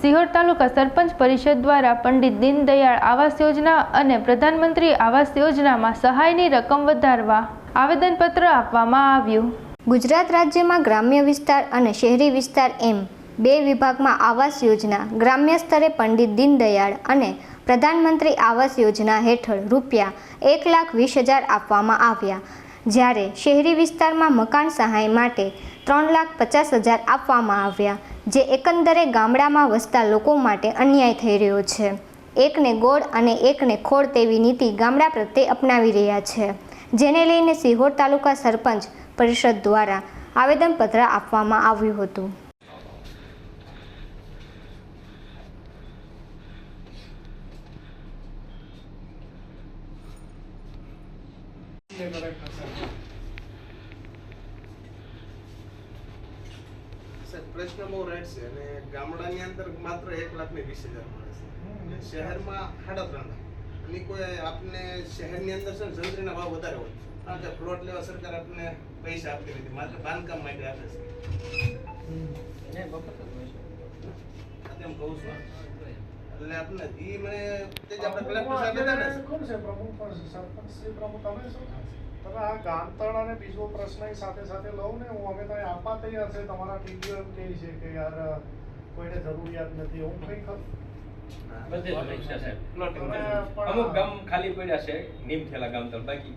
સિહોર તાલુકા સરપંચ પરિષદ દ્વારા પંડિત દીનદયાળ આવાસ યોજના અને પ્રધાનમંત્રી આવાસ યોજનામાં સહાયની રકમ વધારવા આવેદનપત્ર આપવામાં આવ્યું. ગુજરાત રાજ્યમાં ગ્રામ્ય વિસ્તાર અને શહેરી વિસ્તાર એમ બે વિભાગમાં આવાસ યોજના ગ્રામ્ય સ્તરે પંડિત દીનદયાળ અને પ્રધાનમંત્રી આવાસ યોજના હેઠળ રૂપિયા એક લાખ વીસ હજાર આપવામાં આવ્યા. જ્યારે શહેરી વિસ્તારમાં મકાન સહાય માટે ત્રણ લાખ પચાસ હજાર આપવામાં આવ્યા. જે એકંદરે ગામડામાં વસતા લોકો માટે અન્યાય થઈ રહ્યો છે. એકને ગોળ અને એકને ખોળ તેવી નીતિ ગામડા પ્રત્યે અપનાવી રહ્યા છે. જેને લઈને સિહોર તાલુકા સરપંચ પરિષદ દ્વારા આવેદનપત્ર આપવામાં આવ્યું હતું. સાહેબ પ્રશ્ન બહુ રાઈટ છે અને ગામડાની અંદર માત્ર એક લાખ ને વીસ હજાર મળે છે. શહેરમાં સાડા ત્રણ લાખ. અને કોઈ આપને શહેરની અંદર છે ને જંત્રીના ભાવ વધારે હોય. કારણ કે પ્લોટ લેવા સરકાર આપને પૈસા આપતી નથી. માત્ર બાંધકામ માટે આપે છે. તેમ કહું છું? એટલે આપને ઈ મને તે જ આપણે કલેક્ટર સાહેબ હતા ને કોણ છે પ્રમુખ? પણ સરપંચ શ્રી પ્રમુખ તમે છો? તમે આ ગામતળ અને બીજો પ્રશ્ન સાથે સાથે લઉં ને હું અમે તો આપવા તૈયાર છે તમારા ટીડીઓ એમ કહે છે કે યાર કોઈને જરૂરિયાત નથી હું કઈ ખરું તમે. પણ- અમુક ગામ ખાલી પડ્યા છે નીમ થયેલા ગામ તળ બાકી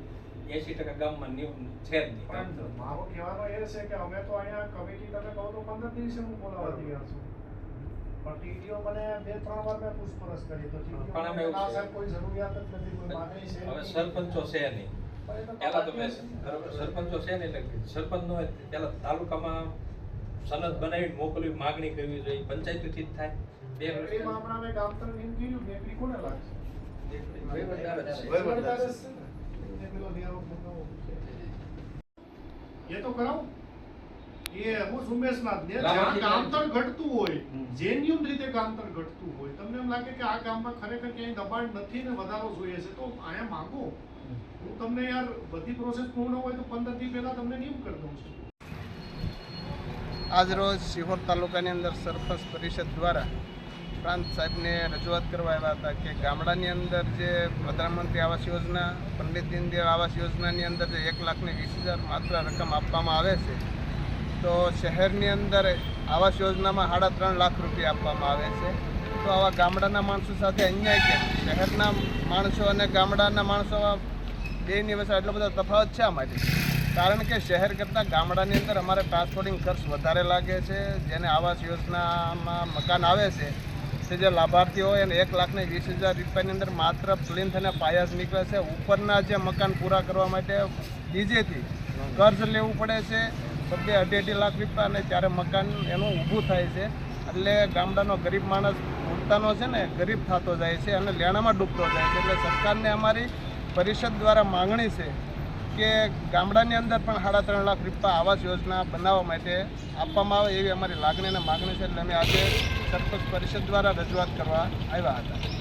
એસી ટકા ગામમાં નીમ છે જ નહીં. મારો કહેવાનો એ છે કે અમે તો અહીંયા કમિટી તમે કહો તો પંદર દિવસે હું બોલાવવા તૈયાર છું. પણ ટીડીઓ મને બે ત્રણ વાર મેં પૂછપરછ કરી. તો TDO પણ અમે મને એવું ના છે. સાહેબ કોઈ જરૂરિયાત જ નથી કોઈ માગણી છે હવે સરપંચો છે નહીં. એ તો મેં સરપંચો છે ને એટલે સરપંચ નો પેલા તાલુકામાં સનદ બનાવીને મોકલવી માગણી કરવી જોઈએ. પંચાયતીથી જ થાય. બે. એ તો કરાવું. એ હું ઝુંબેશના જ. ને. જ્યાં ઘટતું હોય જેન્યુન રીતે ગામતળ ઘટતું હોય તમને એમ લાગે કે આ ગામમાં ખરેખર ક્યાંય દબાણ નથી ને વધારો જોઈએ છે તો અહીંયા માંગો. હું તમને યાર બધી પ્રોસેસ પૂર્ણ હોય તો પંદર દી પહેલા તમને નિયમ કરી દઉં છું. આજરોજ સિહોર તાલુકાની અંદર સરપંચ પરિષદ દ્વારા પ્રાંત સાહેબને રજૂઆત કરવા આવ્યા હતા કે ગામડાની અંદર જે પ્રધાનમંત્રી આવાસ યોજના, પંડિત દીનદયાળ આવાસ યોજનાની અંદર જે એક લાખને વીસ હજાર માત્ર રકમ આપવામાં આવે છે, તો શહેરની અંદર આવાસ યોજનામાં સાડા ત્રણ લાખ રૂપિયા આપવામાં આવે છે. તો આવા ગામડાના માણસો સાથે અન્યાય કેમ? શહેરના માણસો અને ગામડાના માણસો બેની વચ્ચે એટલો બધો તફાવત છે આ માટે કારણ કે શહેર કરતાં ગામડાની અંદર અમારે ટ્રાન્સપોર્ટિંગ ખર્ચ વધારે લાગે છે. જેને આવાસ યોજનામાં મકાન આવે છે, તે જે લાભાર્થી હોય એને એક લાખને વીસ હજાર રૂપિયાની અંદર માત્ર પ્લિન્થ અને પાયા જ નીકળે છે. ઉપરના જે મકાન પૂરા કરવા માટે બીજેથી કર્જ લેવું પડે છે. બબ્બે અઢી અઢી લાખ રૂપિયા અને ત્યારે મકાન એનું ઊભું થાય છે. એટલે ગામડાનો ગરીબ માણસ પોતાનો છે ને, ગરીબ થતો જાય છે અને લેણામાં ડૂબતો જાય છે. એટલે સરકારને અમારી પરિષદ દ્વારા માંગણી છે કે ગામડાની અંદર પણ સાડા ત્રણ લાખ રૂપિયા આવાસ યોજના બનાવવા માટે આપવામાં આવે એવી અમારી લાગણી અને માગણી છે. એટલે અમે આજે સરપંચ પરિષદ દ્વારા રજૂઆત કરવા આવ્યા હતા.